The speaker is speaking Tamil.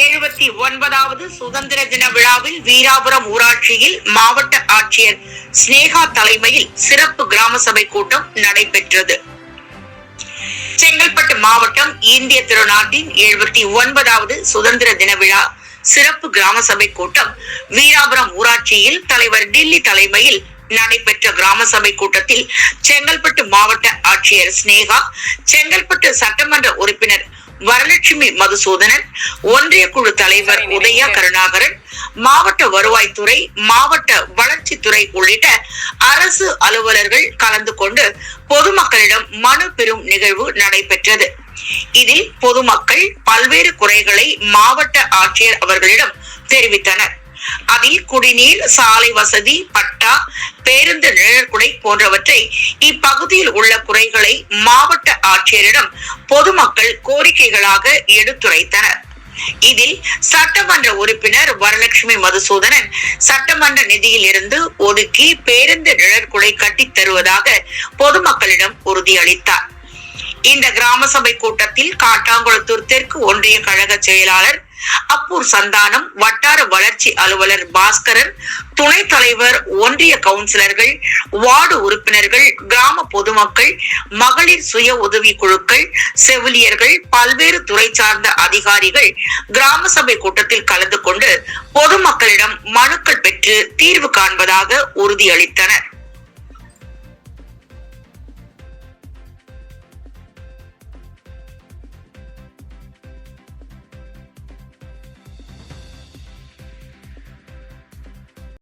எழுபத்தி ஒன்பதாவது சுதந்திர தின விழாவில் வீராபுரம் ஊராட்சியில் மாவட்ட ஆட்சியர் ஸ்னேகா தலைமையில் சிறப்பு கிராம சபை கூட்டம் நடைபெற்றது. செங்கல்பட்டு மாவட்டம் இந்திய திருநாட்டின் எழுபத்தி ஒன்பதாவது சுதந்திர தின விழா சிறப்பு கிராம சபை கூட்டம் வீராபுரம் ஊராட்சியில் தலைவர் டில்லி தலைமையில் நடைபெற்ற கிராம சபை கூட்டத்தில் செங்கல்பட்டு மாவட்ட ஆட்சியர் ஸ்னேகா செங்கல்பட்டு சட்டமன்ற உறுப்பினர் வரலட்சுமி மதுசூதனன் ஒன்றிய குழு தலைவர் உதயா கருணாகரன் மாவட்ட வருவாய்த்துறை மாவட்ட வளர்ச்சித்துறை உள்ளிட்ட அரசு அலுவலர்கள் கலந்து கொண்டு பொதுமக்களிடம் மனு பெறும் நிகழ்வு நடைபெற்றது. இதில் பொதுமக்கள் பல்வேறு குறைகளை மாவட்ட ஆட்சியர் அவர்களிடம் தெரிவித்தனர். அதில் குடிநீர் சாலை வசதி பட்டா பேருந்து நிழற்குடை போன்றவற்றை இப்பகுதியில் உள்ள குறைகளை மாவட்ட ஆட்சியரிடம் பொதுமக்கள் கோரிக்கைகளாக எடுத்துரைத்தனர். இதில் சட்டமன்ற உறுப்பினர் வரலட்சுமி மதுசூதனன் சட்டமன்ற நிதியில் இருந்து ஒதுக்கி பேருந்து நிழற்குலை கட்டித் தருவதாக பொதுமக்களிடம் உறுதியளித்தார். இந்த கிராம சபை கூட்டத்தில் காட்டாங்குளத்தூர் தெற்கு ஒன்றிய கழக செயலாளர் அப்பூர் சந்தானம் வட்டார வளர்ச்சி அலுவலர் பாஸ்கரன் துணைத் தலைவர் ஒன்றிய கவுன்சிலர்கள் வார்டு உறுப்பினர்கள் கிராம பொதுமக்கள் மகளிர் சுய உதவி குழுக்கள் செவிலியர்கள் பல்வேறு துறை சார்ந்த அதிகாரிகள் கிராம சபை கூட்டத்தில் கலந்து கொண்டு பொதுமக்களிடம் மனுக்கள் பெற்று தீர்வு காண்பதாக உறுதியளித்தனர்.